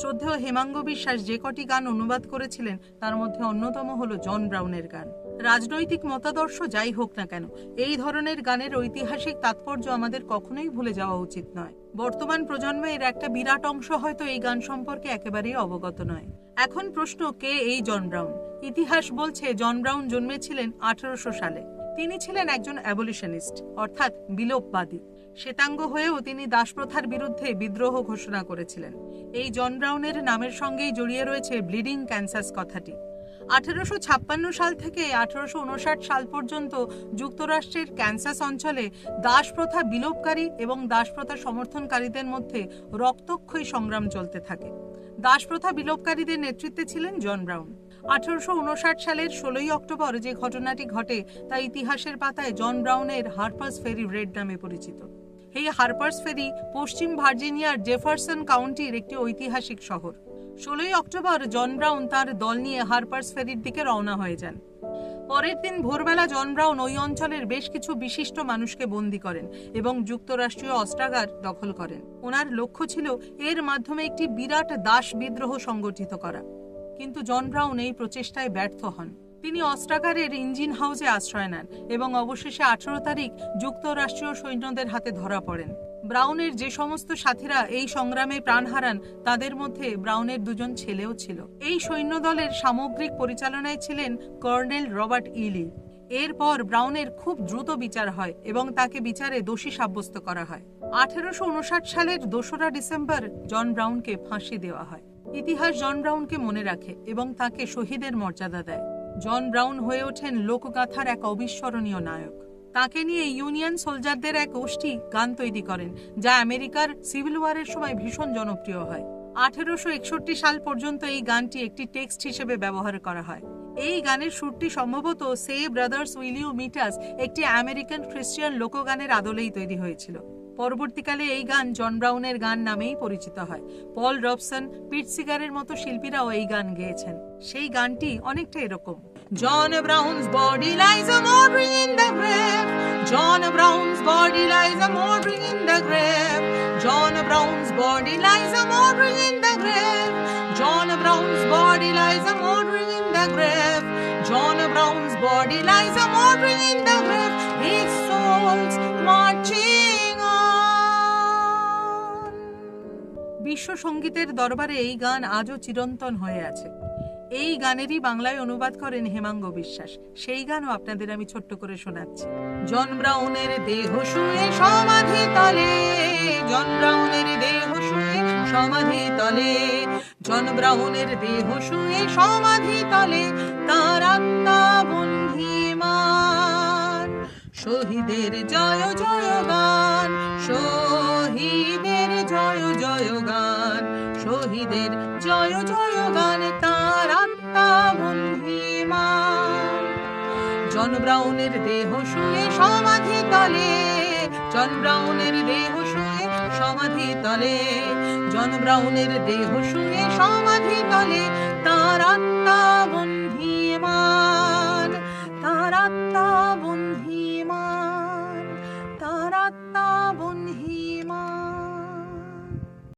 শ্রদ্ধেয় হেমাঙ্গ বিশ্বাস যে কটি গান অনুবাদ করেছিলেন, তার মধ্যে অন্যতম হলো জন ব্রাউনের গান। রাজনৈতিক মতাদর্শ যাই হোক না কেন, এই ধরনের গানের ঐতিহাসিক তাৎপর্য আমাদের কখনোই ভুলে যাওয়া উচিত নয়। বর্তমান প্রজন্মের একটা বিরাট অংশ হয়তো এই গান সম্পর্কে একেবারেই অবগত নয়। এখন প্রশ্ন, কে এই জন ব্রাউন? ইতিহাস বলছে, জন ব্রাউন জন্মেছিলেন আঠারোশো সালে। তিনি ছিলেন একজন অ্যাবলিশনিস্ট অর্থাৎ বিলোপবাদী। শ্বেতাঙ্গ হয়েও তিনি দাসপ্রথার বিরুদ্ধে বিদ্রোহ ঘোষণা করেছিলেন। এই জন ব্রাউনের নামের সঙ্গেই জড়িয়ে রয়েছে ব্লিডিং ক্যান্সাস কথাটি। আঠারোশো ছাপ্পান্ন সাল থেকে আঠারোশো উনষাট সাল পর্যন্ত যুক্তরাষ্ট্রের ক্যান্সাস অঞ্চলে দাসপ্রথা বিলোপকারী এবং দাসপ্রথা সমর্থনকারীদের মধ্যে রক্তক্ষয়ী সংগ্রাম চলতে থাকে। দাসপ্রথা বিলোপকারীদের নেতৃত্বে ছিলেন জন ব্রাউন। আঠারোশো উনষাট সালের ষোলোই অক্টোবর যে ঘটনাটি ঘটে, তা ইতিহাসের পাতায় জন ব্রাউনের হার্পার্স ফেরি রেড নামে পরিচিত। এই হার্পার্স ফেরি পশ্চিম ভার্জিনিয়ার জেফারসন কাউন্টির একটি ঐতিহাসিক শহর। ষোলোই অক্টোবর জন ব্রাউন তার দল নিয়ে হার্পার্স ফেরির দিকে রওনা হয়ে যান। পরের দিন ভোরবেলা জন ব্রাউন ওই অঞ্চলের বেশ কিছু বিশিষ্ট মানুষকে বন্দি করেন এবং যুক্তরাষ্ট্রীয় অস্ত্রাগার দখল করেন। ওনার লক্ষ্য ছিল এর মাধ্যমে একটি বিরাট দাস বিদ্রোহ সংগঠিত করা। কিন্তু জন ব্রাউন এই প্রচেষ্টায় ব্যর্থ হন। তিনি অস্ত্রাগারের ইঞ্জিন হাউসে আশ্রয় নেন এবং অবশেষে আঠারো তারিখ যুক্তরাষ্ট্রীয় সৈন্যদের হাতে ধরা পড়েন। ব্রাউনের যে সমস্ত সাথীরা এই সংগ্রামে প্রাণ হারান, তাদের মধ্যে ব্রাউনের দুজন ছেলেও ছিল। এই সৈন্যদলের সামগ্রিক পরিচালনায় ছিলেন কর্নেল রবার্ট ইলি। এরপর ব্রাউনের খুব দ্রুত বিচার হয় এবং তাকে বিচারে দোষী সাব্যস্ত করা হয়। আঠেরোশো উনষাট সালের দোসরা ডিসেম্বর জন ব্রাউনকে ফাঁসি দেওয়া হয়। ইতিহাস জন ব্রাউনকে মনে রাখে এবং তাকে শহীদের মর্যাদা দেয়। জন ব্রাউন হয়ে ওঠেন লোকগাথার এক অবিস্মরণীয় নায়ক। তাকে নিয়ে ইউনিয়ন সোলজারদের এক গোষ্ঠী গান তৈরি করেন, যা আমেরিকার সিভিল ওয়ারের সময় ভীষণ জনপ্রিয় হয়। আঠেরোশো একষট্টি সাল পর্যন্ত এই গানটি একটি টেক্সট হিসেবে ব্যবহার করা হয়। এই গানের সুরটি সম্ভবত সে ব্রাদার্স উইলিউ মিটাস, একটি আমেরিকান খ্রিস্টিয়ান লোকগানের আদলেই তৈরি হয়েছিল। পরবর্তীকালে এই গান জন ব্রাউনের গান নামেই পরিচিত হয়। পল রবসন, পিট সিগারের মতো শিল্পীরাও এই গান গেয়েছেন। সেই গানটি অনেকটা এরকম। John Brown's body lies a morning in the grave. John Brown's body lies a morning in the grave. John Brown's body lies a morning in the grave. John Brown's body lies a morning in the grave. John Brown's body lies a morning in the grave. His soul's marching বিশ্ব সঙ্গীতের দরবারে এই গান আজও চিরন্তন হয়ে আছে। এই গানেরই বাংলায় অনুবাদ করেন হেমাঙ্গ বিশ্বাস। সেই গানও আপনাদের আমি ছোট্ট করে শোনাচ্ছি। জন ব্রাউনের দেহ শুয়ে সমাধি তলে, জন ব্রাউনের দেহ শুয়ে সমাধি তলে, জন ব্রাউনের দেহ শুয়ে সমাধি তলে, তার আত্মা বন্ধিমান। শহীদের জয় জয় গান শহীদের জয় জয় গান। শহীদের জয় জয় গান, তার আত্মা জন ব্রাউনের দেহ শুয়ে সমাধি তলে, জন ব্রাউনের দেহ শুয়ে সমাধি তলে, জন ব্রাউনের দেহ শুয়ে সমাধি তলে, তার